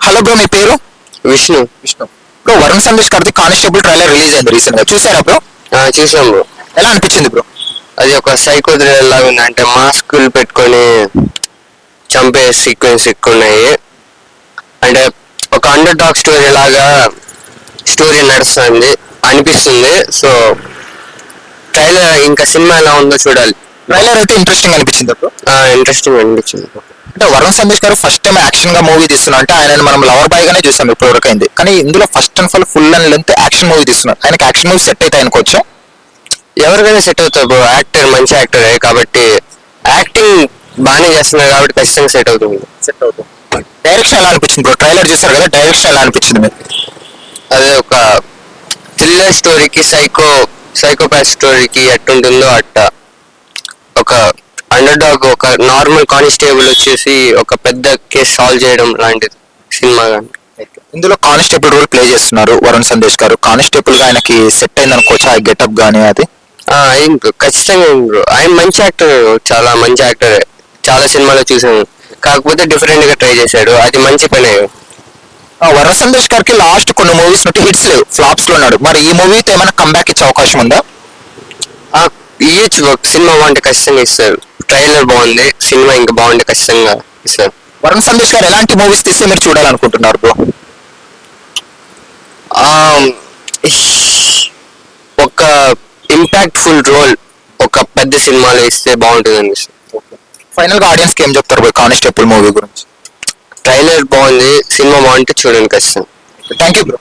Hello bro మీ పేరు? Vishnu. Vishnu. Bro Varun Sandesh గారిది కానిస్టేబుల్ ట్రైలర్ రిలీజ్ అయింది రీసెంట్గా. చూసారా బ్రో? ఆ, చూసాం బ్రో. ఎలా అనిపించింది బ్రో? అది ఒక సైకో థ్రిల్లర్ లాగా ఉంది అంటే మాస్కులు పెట్టుకొని చంపే సీక్వెన్స్ ఎక్కువ ఉన్నాయి అంటే ఒక అండర్ డాగ్ స్టోరీ లాగా స్టోరీ నడుస్తుంది అనిపిస్తుంది. సో ట్రైలర్ ఇంకా సినిమా ఎలా ఉందో చూడాలి. ట్రైలర్ అయితే ఇంట్రెస్టింగ్ అనిపించింది ఇంట్రెస్టింగ్ అనిపించింది. అంటే వరుణ్ సందేశ్ గారు ఫస్ట్ టైం యాక్షన్గా మూవీ తీస్తున్నారు. అంటే ఆయన మనం లవర్ బాయ్ గానే చూసాం ఇప్పుడు వరకు అయింది కానీ ఇందులో first and full full and length action movie తీస్తున్నారు. ఆయనకి యాక్షన్ మూవీ సెట్ అయితే అనుకోవచ్చు ఎవరికైనా సెట్ అవుతుంది బ్రో యాక్టర్ మంచి యాక్టరే కాబట్టి యాక్టింగ్ బాగానే చేస్తున్నారు కాబట్టి ఖచ్చితంగా సెట్ అవుతుంది. సెట్ అవుతుంది. డైరెక్షన్ ఎలా అనిపించింది బ్రో ట్రైలర్ చూసారు కదా డైరెక్షన్ ఎలా అనిపించింది మీకు? అదే ఒక థ్రిల్లర్ స్టోరీకి సైకో సైకోపాత్ స్టోరీకి ఎట్టుంటుందో అట్ట. అండర్ డాగ్ ఒక నార్మల్ కానిస్టేబుల్ వచ్చేసి ఒక పెద్ద కేసు సాల్వ్ చేయడం లాంటిది సినిమా కానీ. ఇందులో కానిస్టేబుల్ రోల్ ప్లే చేస్తున్నారు వరుణ్ సందేశ్ గారు. కానిస్టేబుల్గా ఆయనకి సెట్ అయింది అనుకోవచ్చు ఆ గెటప్ గానీ అది? ఖచ్చితంగా ఆయన మంచి యాక్టర్ చాలా మంచి యాక్టర్ చాలా సినిమాలో చూసాను కాకపోతే డిఫరెంట్గా ట్రై చేశాడు. అది మంచి పనే. వరుణ్ సందేశ్ గారికి లాస్ట్ కొన్ని మూవీస్ నుండి హిట్స్ లేవు. ఫ్లాప్స్లో ఉన్నాడు. మరి ఈ మూవీతో ఏమైనా కంబ్యాక్ ఇచ్చే అవకాశం ఉందా? ఇయ్యొచ్చు సినిమా బాగుంటే ఖచ్చితంగా ఇస్తారు. ట్రైలర్ బాగుంది సినిమా ఇంకా బాగుంటే ఖచ్చితంగా. ఇస్తారు వరుణ్ సందేశ్ గారు ఎలాంటి మూవీస్ తీస్తే మీరు చూడాలనుకుంటున్నారు బ్రో ఒక ఇంపాక్ట్ఫుల్ రోల్ ఒక పెద్ద సినిమాలో ఇస్తే బాగుంటుంది అనిపిస్తుంది ఫైనల్గా ఆడియన్స్కి ఏం చెప్తారు బ్రో కానిస్టేబుల్ మూవీ గురించి? ట్రైలర్ బాగుంది సినిమా బాగుంటే చూడండి ఖచ్చితంగా. Thank you bro